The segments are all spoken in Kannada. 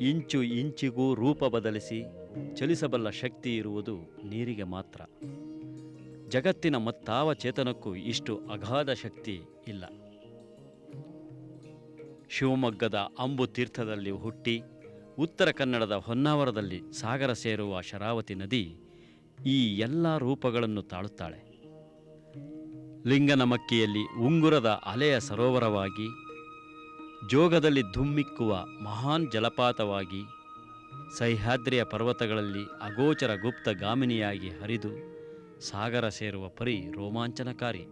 ಇಂಚು ಇಂಚಿಗೂ ರೂಪ ಬದಲಿಸಿ ಚಲಿಸಬಲ್ಲ ಶಕ್ತಿ ಇರುವುದು ನೀರಿಗೆ ಮಾತ್ರ. ಜಗತ್ತಿನ ಮತ್ತಾವ ಚೇತನಕ್ಕೂ ಇಷ್ಟು ಅಗಾಧ ಶಕ್ತಿ ಇಲ್ಲ. ಶಿವಮೊಗ್ಗದ ಅಂಬು ತೀರ್ಥದಲ್ಲಿ ಹುಟ್ಟಿ ಉತ್ತರ ಕನ್ನಡದ ಹೊನ್ನಾವರದಲ್ಲಿ ಸಾಗರ ಸೇರುವ ಶರಾವತಿ ನದಿ ಈ ಎಲ್ಲ ರೂಪಗಳನ್ನು ತಾಳುತ್ತಾಳೆ. ಲಿಂಗನಮಕ್ಕಿಯಲ್ಲಿ ಉಂಗುರದ ಅಲೆಯ ಸರೋವರವಾಗಿ ಜೋಗದಲ್ಲಿ ಧುಮ್ಮಿಕ್ಕುವ ಮಹಾನ್ ಜಲಪಾತವಾಗಿ ಸಹ್ಯಾದ್ರಿಯ ಪರ್ವತಗಳಲ್ಲಿ ಅಗೋಚರ ಗುಪ್ತ ಗಾಮಿನಿಯಾಗಿ ಹರಿದು ಸಾಗರ ಸೇರುವ ಪರಿ ರೋಮಾಂಚನಕಾರಿ.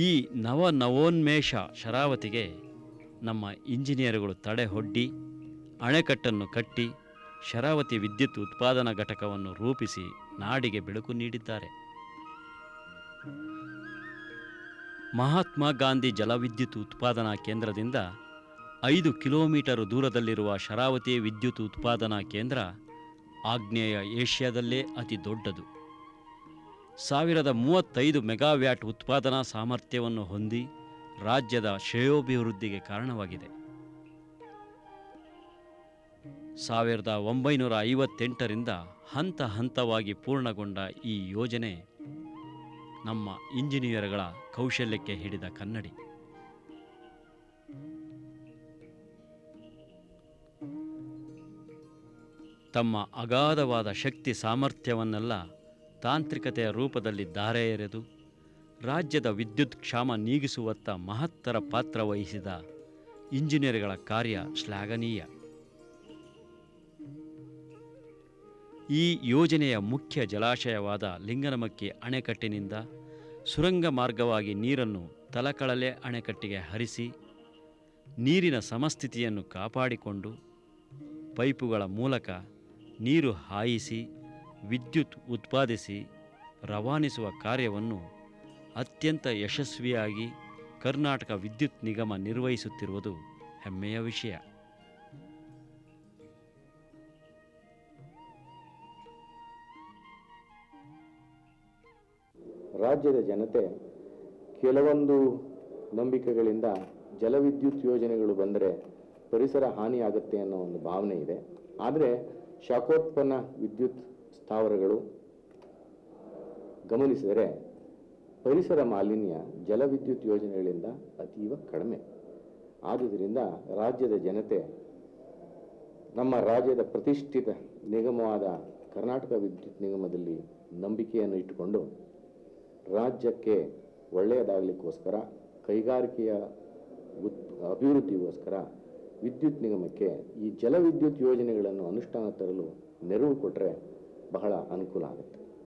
ಈ ನವ ನವೋನ್ಮೇಷ ಶರಾವತಿಗೆ ನಮ್ಮ ಇಂಜಿನಿಯರ್ಗಳು ತಡೆಹೊಡ್ಡಿ ಅಣೆಕಟ್ಟನ್ನು ಕಟ್ಟಿ, ಶರಾವತಿ ವಿದ್ಯುತ್ ಉತ್ಪಾದನಾ ಘಟಕವನ್ನು ರೂಪಿಸಿ ನಾಡಿಗೆ ಬೆಳಕು ನೀಡಿದ್ದಾರೆ. ಮಹಾತ್ಮ ಗಾಂಧಿ ಜಲವಿದ್ಯುತ್ ಉತ್ಪಾದನಾ ಕೇಂದ್ರದಿಂದ ಐದು ಕಿಲೋಮೀಟರ್ ದೂರದಲ್ಲಿರುವ ಶರಾವತಿ ವಿದ್ಯುತ್ ಉತ್ಪಾದನಾ ಕೇಂದ್ರ ಆಗ್ನೇಯ ಏಷ್ಯಾದಲ್ಲೇ ಅತಿ ದೊಡ್ಡದು. ಸಾವಿರದ ಮೂವತ್ತೈದು ಮೆಗಾವ್ಯಾಟ್ ಉತ್ಪಾದನಾ ಸಾಮರ್ಥ್ಯವನ್ನು ಹೊಂದಿ ರಾಜ್ಯದ ಶ್ರೇಯೋಭಿವೃದ್ಧಿಗೆ ಕಾರಣವಾಗಿದೆ. ಸಾವಿರದ ಒಂಬೈನೂರ ಐವತ್ತೆಂಟರಿಂದ ಹಂತ ಹಂತವಾಗಿ ಪೂರ್ಣಗೊಂಡ ಈ ಯೋಜನೆ ನಮ್ಮ ಇಂಜಿನಿಯರ್ಗಳ ಕೌಶಲ್ಯಕ್ಕೆ ಹಿಡಿದ ಕನ್ನಡಿ. ತಮ್ಮ ಅಗಾಧವಾದ ಶಕ್ತಿ ಸಾಮರ್ಥ್ಯವನ್ನೆಲ್ಲ ತಾಂತ್ರಿಕತೆಯ ರೂಪದಲ್ಲಿ ಧಾರೆ ಎರೆದು, ರಾಜ್ಯದ ವಿದ್ಯುತ್ ಕ್ಷಾಮ ನೀಗಿಸುವತ್ತ ಮಹತ್ತರ ಪಾತ್ರ ವಹಿಸಿದ ಇಂಜಿನಿಯರ್ಗಳ ಕಾರ್ಯ ಶ್ಲಾಘನೀಯ. ಈ ಯೋಜನೆಯ ಮುಖ್ಯ ಜಲಾಶಯವಾದ ಲಿಂಗನಮಕ್ಕಿ ಅಣೆಕಟ್ಟಿನಿಂದ ಸುರಂಗ ಮಾರ್ಗವಾಗಿ ನೀರನ್ನು ತಲಕಳಲೆ ಅಣೆಕಟ್ಟಿಗೆ ಹರಿಸಿ ನೀರಿನ ಸಮಸ್ಥಿತಿಯನ್ನು ಕಾಪಾಡಿಕೊಂಡು ಪೈಪುಗಳ ಮೂಲಕ ನೀರು ಹಾಯಿಸಿ ವಿದ್ಯುತ್ ಉತ್ಪಾದಿಸಿ ರವಾನಿಸುವ ಕಾರ್ಯವನ್ನು ಅತ್ಯಂತ ಯಶಸ್ವಿಯಾಗಿ ಕರ್ನಾಟಕ ವಿದ್ಯುತ್ ನಿಗಮ ನಿರ್ವಹಿಸುತ್ತಿರುವುದು ಹೆಮ್ಮೆಯ ವಿಷಯ. ರಾಜ್ಯದ ಜನತೆ ಕೆಲವೊಂದು ನಂಬಿಕೆಗಳಿಂದ ಜಲವಿದ್ಯುತ್ ಯೋಜನೆಗಳು ಬಂದರೆ ಪರಿಸರ ಹಾನಿಯಾಗುತ್ತೆ ಅನ್ನೋ ಒಂದು ಭಾವನೆ ಇದೆ. ಆದರೆ ಶಾಖೋತ್ಪನ್ನ ವಿದ್ಯುತ್ ಸ್ಥಾವರಗಳು ಗಮನಿಸಿದರೆ ಪರಿಸರ ಮಾಲಿನ್ಯ ಜಲವಿದ್ಯುತ್ ಯೋಜನೆಗಳಿಂದ ಅತೀವ ಕಡಿಮೆ. ಆದುದರಿಂದ ರಾಜ್ಯದ ಜನತೆ ನಮ್ಮ ರಾಜ್ಯದ ಪ್ರತಿಷ್ಠಿತ ನಿಗಮವಾದ ಕರ್ನಾಟಕ ವಿದ್ಯುತ್ ನಿಗಮದಲ್ಲಿ ನಂಬಿಕೆಯನ್ನು ಇಟ್ಟುಕೊಂಡು ರಾಜ್ಯಕ್ಕೆ ಒಳ್ಳೆಯದಾಗಲಿಕ್ಕೋಸ್ಕರ, ಕೈಗಾರಿಕೆಯ ಉತ್, ಅಭಿವೃದ್ಧಿಗೋಸ್ಕರ ವಿದ್ಯುತ್ ನಿಗಮಕ್ಕೆ ಈ ಜಲವಿದ್ಯುತ್ ಯೋಜನೆಗಳನ್ನು ಅನುಷ್ಠಾನ ತರಲು ನೆರವು ಕೊಟ್ಟರೆ ಬಹಳ ಅನುಕೂಲ ಆಗುತ್ತೆ.